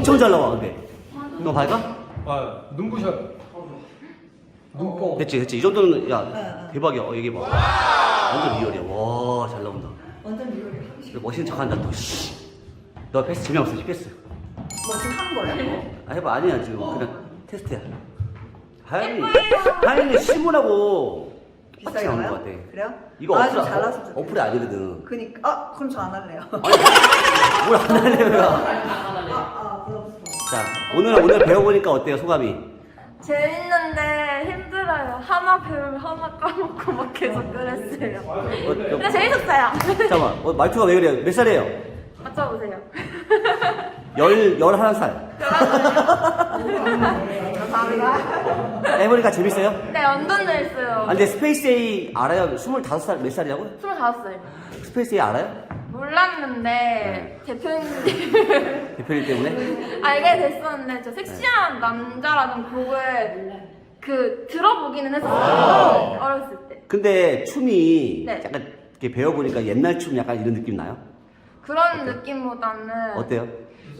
엄청 잘 나와 근데 너 밝아? 아 눈부셔. 눈뽕. 됐지 됐지 이 정도는 야 네. 대박이야 어 얘기 봐 완전 리얼이야 와 잘 나온다 완전 리얼이 하고 싶어. 너 멋있는 척한다 또씨너 패스 재미없어 패스 뭐 지금 한 거야? 아 해봐 아니야 지금 그냥 테스트야 하연이 하연이 실물하고 비싸게 나와요? 것 같아 그래요? 이거 아, 어플, 좀 잘나서 좋겠다. 어플이 아니거든 그니까 아 그럼 저 안 할래요. 뭘 안 하려면 아, 아 부럽다. 자 오늘 오늘 배워보니까 어때요 소감이? 재밌는데 힘들어요. 하나 배우면 하나 까먹고 막 계속 그랬어요. 어, 근데 어, 재밌었어요. 잠깐만 어, 말투가 왜 그래요? 몇 살이에요? 맞춰보세요. 열, 열한 살 감사합니다. 해보니까 재밌어요? 네, 완전 재밌어요. 아 근데 스페이스 A 알아요? 25살 몇 살이라고? 25살. 스페이스 A 알아요? 몰랐는데 대표님 대표님 때문에? 알게 됐었는데 저 섹시한 남자라는 곡을 그 들어보기는 했었어요. 어렸을 때. 근데 춤이 네. 약간 이렇게 배워보니까 옛날 춤 약간 이런 느낌 나요? 그런 느낌보다는 어때요?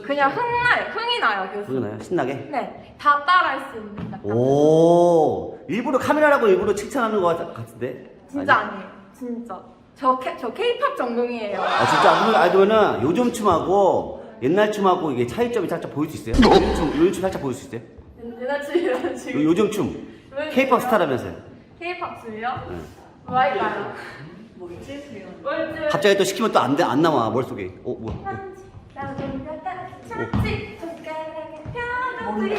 그냥 흥나요. 흥이 나요. 그래서. 보여나요? 신나게? 네, 다 따라할 수 있는 약간. 오 일부러 카메라라고 일부러 칭찬하는 것 같- 같은데? 진짜 아니? 아니에요. 진짜. 저, 케, 저 케이팝 전공이에요. 아 진짜 그러면 아 그러면은 요즘 춤하고 옛날 춤하고 이게 차이점이 살짝 보일 수 있어요? 요즘 춤, 요즘 춤 살짝 보일 수 있어요? 여자친구랑 요- 지금. 요즘 춤 K-pop 스타라면서요? 케이팝 춤이요? 네. 뭐 할까요? 뭐지? 뭘지. 갑자기 또 시키면 또안안 나와 머릿속에 어 뭐야 어. 나도 약간 참치, 손가락에 펴도 그리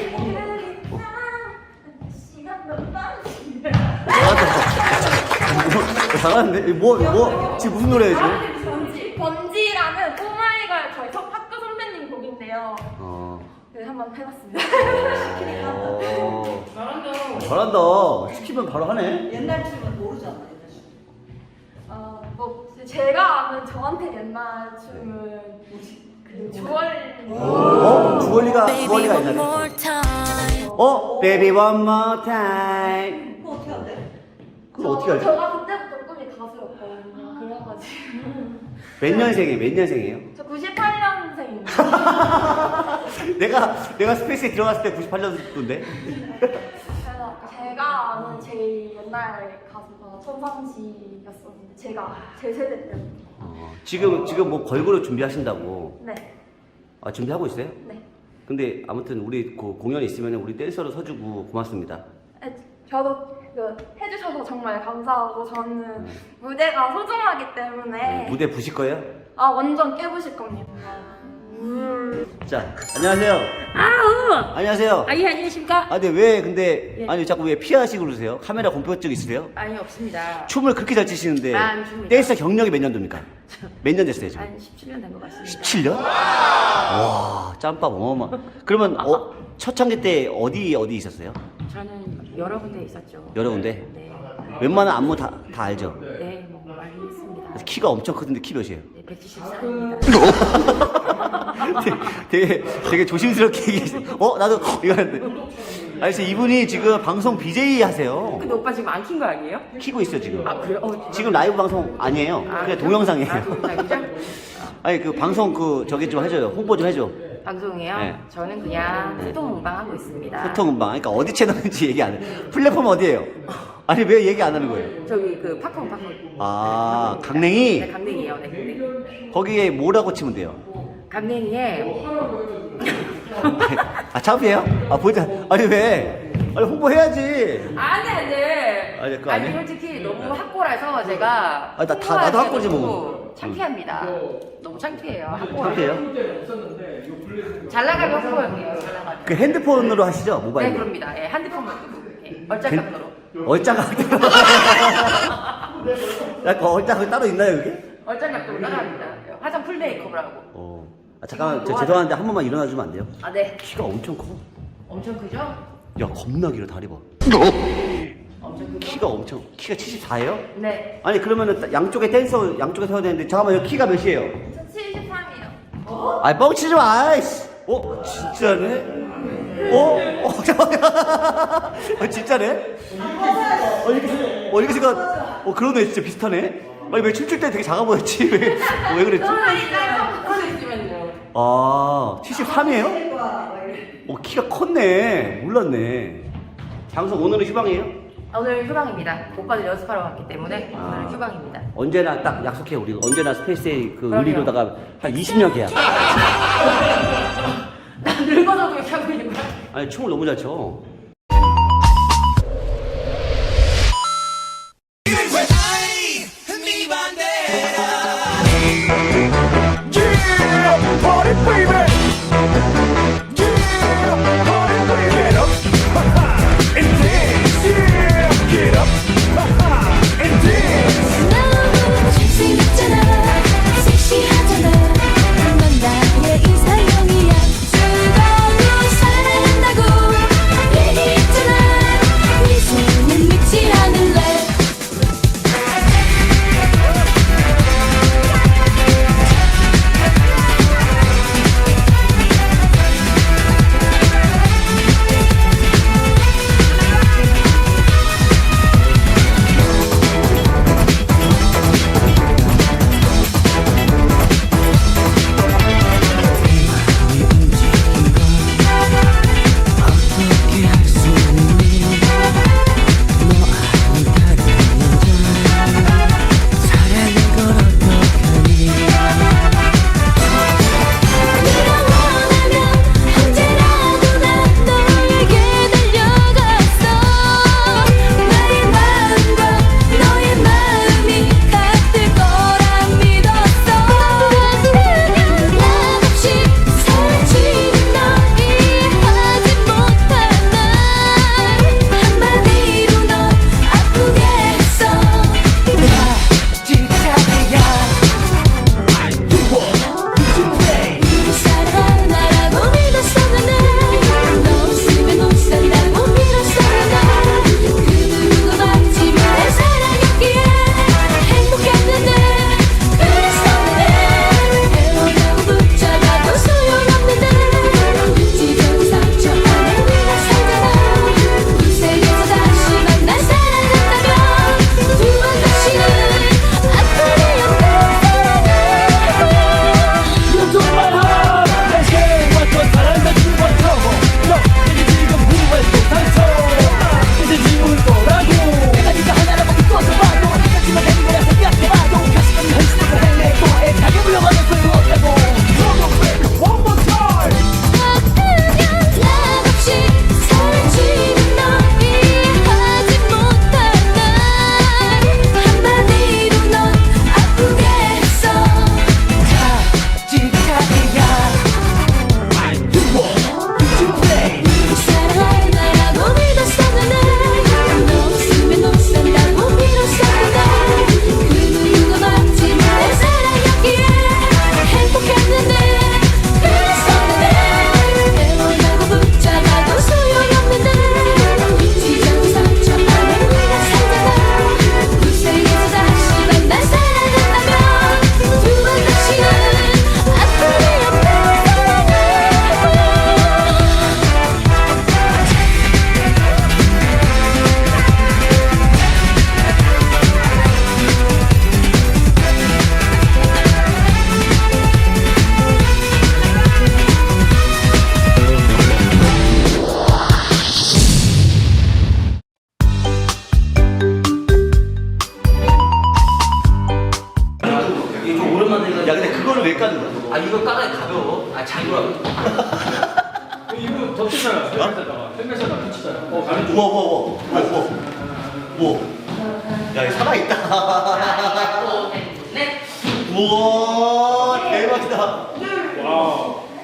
시간 몇 번씩. 잘하는데? 뭐, 뭐, 지금 무슨 노래예요, 지금? 번지, 번지라는 오마이걸 저희 석 학교 선배님 곡인데요. 어. 네, 한번 해봤습니다. 어. 잘한다. 시키면 바로 하네. 옛날 춤은 모르잖아. 옛날 춤. 어, 뭐 제가 아는 저한테 옛날 춤은 그 주얼리. 어? 주얼리가, 주얼리가 옛날에. 어? Baby one more time. 그거 어떻게 한대? 그럼 어떻게 알지때부터 꿈이 가수였거든요. 그래가지고. 몇 년생이에요? 몇 년생이에요? 저 98년생입니다. 내가, 내가 스페이스에 들어갔을 때 98년도인데? 그래서 제가 아는 제일 옛날 가수가 천상지였었는데 제가 제 세대 때문에. 어, 지금, 지금 뭐 걸그룹 준비하신다고. 네, 아, 준비하고 있어요? 네. 근데 아무튼 우리 그 공연 있으면 우리 댄서로 서주고 고맙습니다. 네, 저도 그 해주셔서 정말 감사하고 저는 네. 무대가 소중하기 때문에 무대 부실 거예요? 아 완전 깨부실 겁니다. 음. 자, 안녕하세요. 아우! 안녕하세요. 아, 예, 안녕하십니까? 아, 근데 왜, 근데, 예. 아니, 자꾸 왜 피하시고 그러세요? 카메라 공포증 있으세요? 아니, 없습니다. 춤을 그렇게 잘 추시는데, 아, 안 춥니다. 댄서 경력이 몇 년도입니까? 몇 년 됐어요, 지금? 한 17년 된 것 같습니다. 17년? 와, 짬밥 어마어마. 그러면, 어, 첫 창제 때 어디, 어디 있었어요? 저는 여러 군데 있었죠. 여러 군데? 네. 웬만한 안무 다, 다 알죠? 네, 뭐 많이 했습니다. 그래서 키가 엄청 크던데 키 몇이에요? 네, 174입니다. 되게, 되게 조심스럽게 얘기해. 어? 나도, 이거 하는데. 아니, 그래서 이분이 지금 방송 BJ 하세요. 근데 오빠 지금 안 킨 거 아니에요? 키고 있어요, 지금. 아, 그래요? 어, 지금 라이브 방송 아니에요. 아, 그냥 동영상이에요. 아, 동영상이죠? 아니 그 방송 그 저기 좀 해줘요. 홍보 좀 해줘. 방송이요? 네. 저는 그냥 소통 운방하고 있습니다. 소통 음방. 그러니까 어디 채널인지 얘기 안 해. 플랫폼 어디예요? 아니 왜 얘기 안 하는 거예요? 저기 그 팝콘 팝콘. 아 네, 강냉이 강냉이에요. 네, 강냉이. 거기에 뭐라고 치면 돼요? 강냉이에 아 창피해요? 아 보자. 아니 왜? 아니 홍보해야지. 안돼 안돼. 아니, 그거 아니에요? 솔직히 너무 학고라서 제가 아, 나 다- 나도 학고지 뭐. 창피합니다. 너무 창피해요. 학고. 창피해요? 잘 나가면 학고형이에요. 잘 나가면. 그 핸드폰으로 하시죠 네 모바일. 그럽니다. 예, 핸드폰만 두고 예, 얼짱감으로. 얼짱각. 약간 얼짱각 따로 있나요 그게? 얼짱감으로 따라합니다. 예, 화장 풀 메이크업을 하고. 어. 아 잠깐만 저 죄송한데 한 번만 일어나 주면 안 돼요? 아 네. 키가 엄청 커. 엄청 크죠? 야 겁나 길어 다리 봐. 키가 엄청 키가 74예요? 네. 아니 그러면은 양쪽에 댄서 양쪽에 서야 되는데 잠깐만 요 키가 몇이에요? 73이요. 어? 아니 뻥치지 마. 아이씨. 어 진짜네. 어? 어 잠깐만. 아, 어, 진짜네. 어 이렇게 생각- 어 이렇게 생각. 어 그러네 진짜 비슷하네. 아니 왜 춤출 때 되게 작아 보였지? 왜, 왜 그랬지? 아 73이에요? 어 키가 컸네. 몰랐네. 장성, 오늘은 휴방이에요? 아, 오늘 휴방입니다. 오빠들 연습하러 왔기 때문에 아. 오늘 휴방입니다. 언제나 딱 약속해 우리 언제나 스페이스의 그 의리로다가 한 20년 계약. 나 늙어서도 이렇게 하고 있는 거야. 아니 춤을 너무 잘 춰.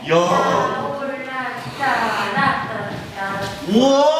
야. 우와.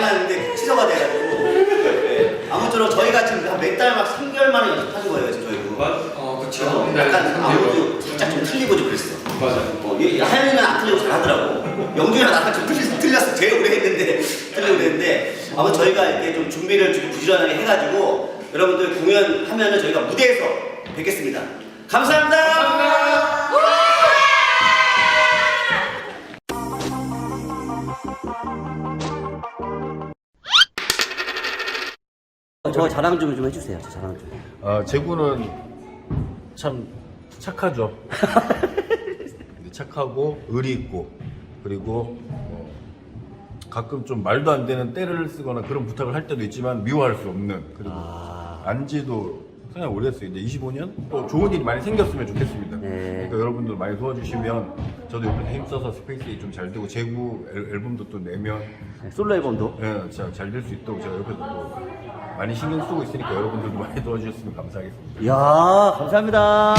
다 해놨는데 취소가 돼가지고 네. 아무쪼록 저희가 지금 한 몇 달 막 3개월 만에 연습하는 거예요. 지금 저희도. 어, 그쵸. 네, 약간. 아무도 살짝 좀 틀리고 좀 그랬어. 맞아요. 어, 얘- 하연이는 안 틀리고 잘하더라고. 영준이랑 나랑 좀 틀리, 틀렸어. 제일 오래 했는데 틀리고 그랬는데 아무 저희가 이렇게 좀 준비를 좀 부지런하게 해가지고 여러분들 공연하면은 저희가 무대에서 뵙겠습니다. 감사합니다. 저 자랑 좀 좀 해주세요. 저 자랑 좀. 아, 제구는 참 착하죠. 착하고 의리 있고 그리고 어, 가끔 좀 말도 안 되는 때를 쓰거나 그런 부탁을 할 때도 있지만 미워할 수 없는 그리고 아. 안지도 그냥 오래됐어요. 이제 25년 또 좋은 일이 많이 생겼으면 좋겠습니다. 네. 그러니까 여러분들 많이 도와주시면 저도 이번에 힘써서 스페이스이 좀 잘 되고 앨- 앨범도 또 내면 네, 솔로 앨범도. 예, 잘될 수 있도록 제가 옆에서 또 많이 신경 쓰고 있으니까 여러분들도 많이 도와주셨으면 감사하겠습니다. 이야, 감사합니다.